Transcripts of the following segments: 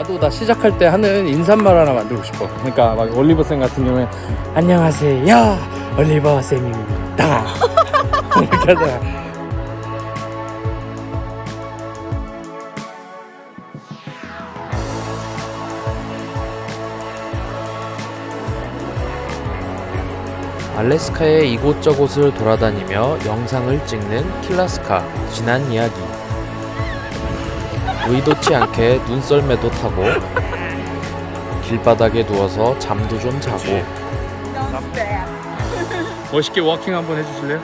나도 나 시작할 때 하는 인사말 하나 만들고 싶어. 그러니까 막 올리버 쌤 같은 경우에 안녕하세요 올리버 쌤입니다. 이렇게 하잖아. 알래스카의 이곳저곳을 돌아다니며 영상을 찍는 킬라스카 지난 이야기 의도치 않게 눈썰매도 타고 길바닥에 누워서 잠도 좀 자고 멋있게 워킹 한번 해주실래요?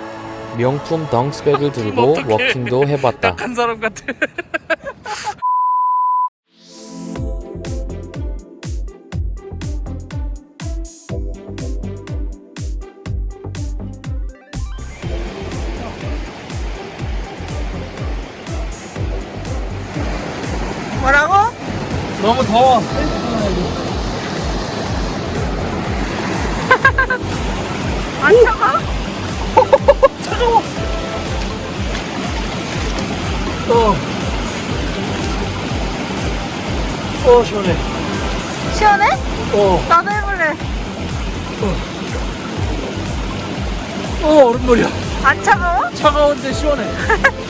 명품 덩스백을 들고 워킹도 해봤다 한 사람 같아. 뭐라고? 너무 더워. 안 차가? 어. 어 시원해. 시원해? 어. 나도 해볼래. 어 얼음물이야. 안 차가워? 차가운데 시원해.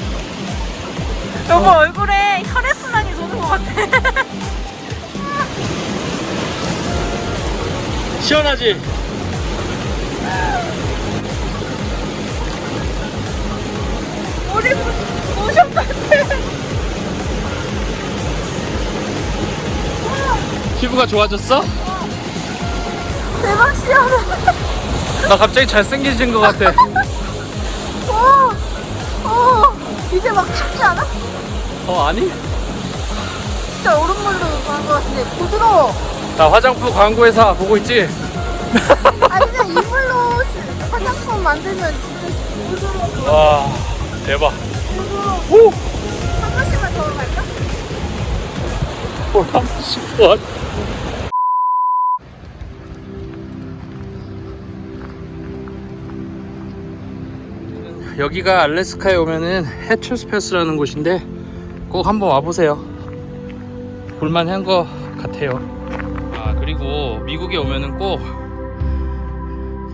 여보 얼굴에 혈액순환이 도는 것 같아. 시원하지? 우리 모션 같아. 피부가 좋아졌어? 대박 시원해. 나 갑자기 잘생겨진 것 같아. 어, 어, 이제 막 춥지 않아? 어 아니? 진짜 얼음물로 가는 것 같은데 부드러워. 나 화장품 광고회사 보고 있지? 아니 그냥 이물로 시- 화장품 만들면 진짜 부드러워. 와 대박. 부드러워. 오! 한 번씩만 더 갈까? 보람 10원. 여기가 알래스카에 오면은 해처스 패스라는 곳인데 꼭 한번 와보세요. 볼만한 것 같아요. 아 그리고 미국에 오면은 꼭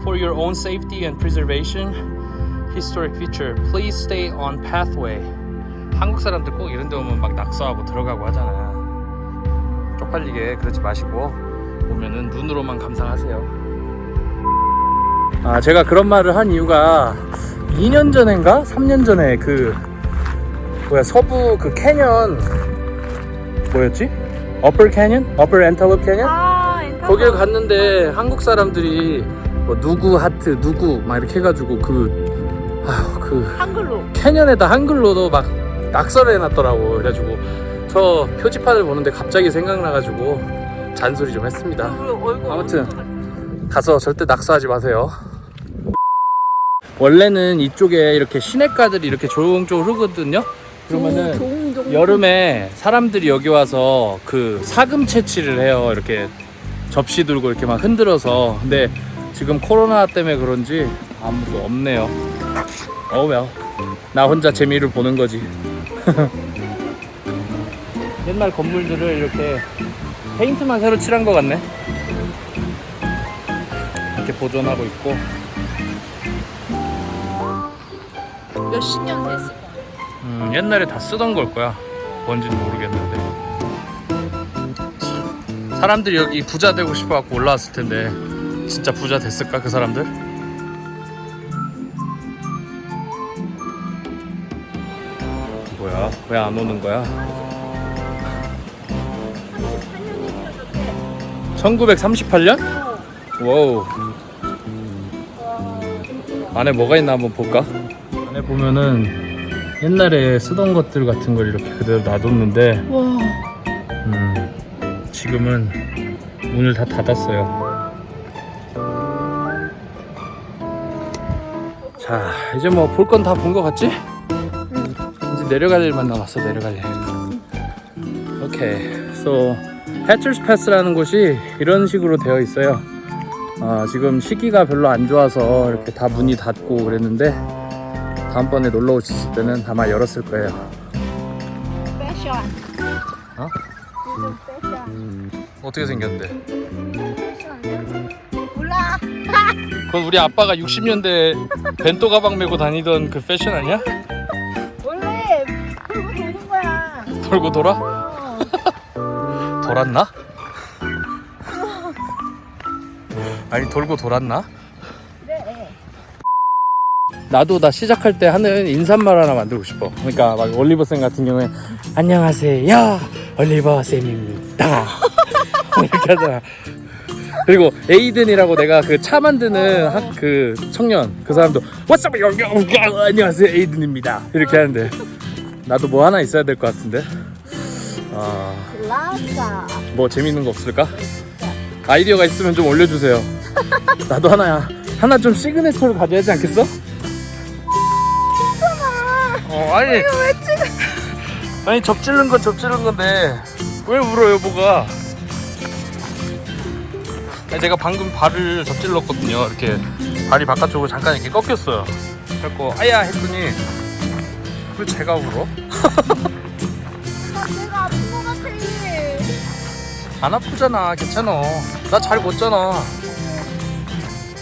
For your own safety and preservation, historic feature, please stay on pathway. 한국 사람들 꼭 이런 데 오면 막 낙서하고 들어가고 하잖아요. 쪽팔리게 그러지 마시고 오면은 눈으로만 감상하세요. 아 제가 그런 말을 한 이유가 2년 전인가 3년 전에 그 뭐야 서부 그 캐년 뭐였지? 어플 캐년? 어플 엔터럽 캐년? 아, 엔터. 거기에 갔는데 한국 사람들이 뭐 누구 하트 누구 막 이렇게 해가지고 그 아휴 그 한글로. 캐년에다 한글로도 막 낙서를 해놨더라고 그래가지고 저 표지판을 보는데 갑자기 생각나가지고 잔소리 좀 했습니다 얼굴 아무튼 가서 절대 낙서하지 마세요 원래는 이쪽에 이렇게 시냇가들이 이렇게 조용조용 흐르거든요 그러면은 여름에 사람들이 여기 와서 그 사금 채취를 해요. 이렇게 접시 들고 이렇게 막 흔들어서. 근데 지금 코로나 때문에 그런지 아무도 없네요. 어우야 나 혼자 재미를 보는 거지. 옛날 건물들을 이렇게 페인트만 새로 칠한 것 같네. 이렇게 보존하고 있고. 몇십 년 됐을. 음, 옛날에 다 쓰던 걸 거야. 뭔지는 모르겠는데. 사람들이 여기 부자 되고 싶어 갖고 올라왔을 텐데 진짜 부자 됐을까 그 사람들? 뭐야? 왜 안 오는 거야? 1938년? 와우. 안에 뭐가 있나 한번 볼까? 안에 보면은 옛날에 쓰던 것들 같은 걸 이렇게 그대로 놔뒀는데 와. 음, 지금은 문을 다 닫았어요. 자, 이제 뭐 볼 건 다 본 것 같지? 이제 내려갈 일만 남았어, 내려갈 일. 오케이. So, Hatcher's Pass라는 곳이 이런 식으로 되어 있어요. 아, 지금 시기가 별로 안 좋아서 이렇게 다 문이 닫고 그랬는데 다음번에 놀러 오실 때는 아마 열었을 거예요. 패션. 어? 패션. 어떻게 생겼는데? 몰라. 그건 우리 아빠가 60년대 벤또 가방 메고 다니던 그 패션 아니야? 원래 그거 되는 거야. 돌고 돌아? 어. 돌았나? 아니 돌고 돌았나? 나도 나 시작할 때 하는 인사말 하나 만들고 싶어. 그러니까 막 올리버 쌤 같은 경우에 안녕하세요 올리버 쌤입니다. 이렇게 하잖아. 그리고 에이든이라고 내가 그 차 만드는 학, 그 청년 그 사람도 What's up, yo, 안녕하세요 에이든입니다. 이렇게 하는데 나도 뭐 하나 있어야 될 것 같은데. 아. 뭐 재밌는 거 없을까? 아이디어가 있으면 좀 올려주세요. 나도 하나야. 하나 좀 시그네처를 가져야 하지 않겠어? 어, 아니. 왜 찍어? 아니 접질른 건 접질른 건데 왜 울어 여보가? 아니, 제가 방금 발을 접질렀거든요. 이렇게 발이 바깥쪽으로 잠깐 이렇게 꺾였어요. 그래갖고 아야 했더니 왜 제가 울어? 아, 내가 아픈 거 같아. 안 아프잖아. 괜찮아. 나 잘 걷잖아.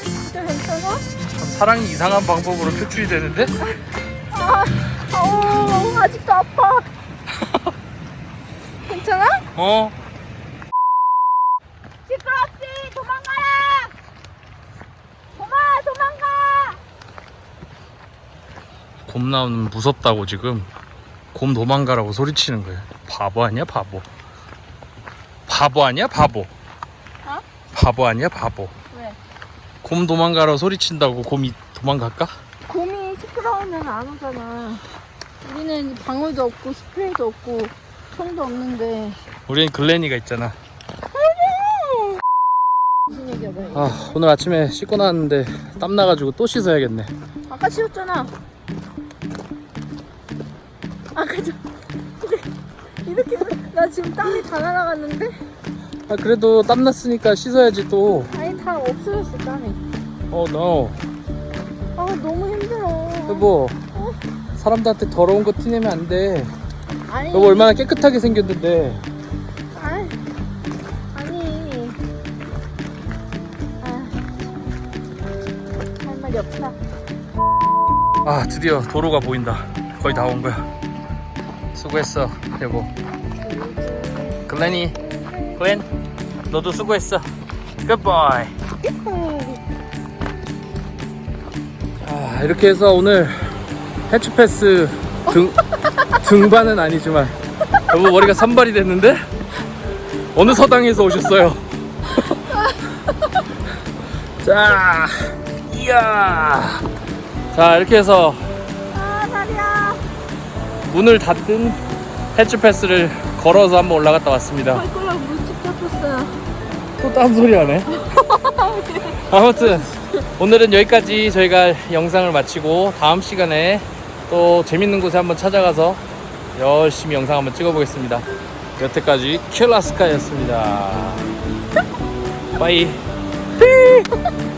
진짜 괜찮아? 사랑이 이상한 방법으로 표출이 되는데? 아, 어, 아직도 아파. 괜찮아? 어? 시끄럽지? 도망가라! 도망, 도망가! 곰 나오면 무섭다고 지금 곰 도망가라고 소리치는 거예요. 바보 아니야 바보. 바보 아니야 바보. 어? 바보 아니야 바보. 왜? 곰 도망가라고 소리친다고 곰이 도망갈까? 곰이 시끄러우면 안 오잖아. 우리는 방울도 없고 스프레이도 없고 총도 없는데 우리는 글래니가 있잖아. 무슨 얘기야 봐. 아 오늘 아침에 씻고 나왔는데 땀 나가지고 또 씻어야겠네. 아까 치웠잖아. 아까 저 이렇게 나 지금 땀이 다 날아갔는데 아 그래도 땀 났으니까 씻어야지 또. 아니 다 없어졌어 땀이. 어 no. 아 너무 힘들어. 여보 사람들한테 더러운 거 티내면 안 돼. 아니. 여보 얼마나 깨끗하게 생겼는데. 아니 아니. 아, 할 말이 없다. 아 드디어 도로가 보인다. 거의 다 온 거야. 수고했어 여보. 글렌이 글렌 너도 수고했어. 굿바이 아 이렇게 해서 오늘 해치패스 등, 등반은 아니지만 여보 머리가 산발이 됐는데 어느 서당에서 오셨어요 자 이야 자 이렇게 해서 아 다리야. 문을 닫은 해치패스를 걸어서 한번 올라갔다 왔습니다. 발가락 물집 잡혔어요. 또 딴 소리 하네. 아무튼 오늘은 여기까지 저희가 영상을 마치고 다음 시간에 또 재밌는 곳에 한번 찾아가서 열심히 영상 한번 찍어보겠습니다. 여태까지 킬라스카였습니다. 빠이.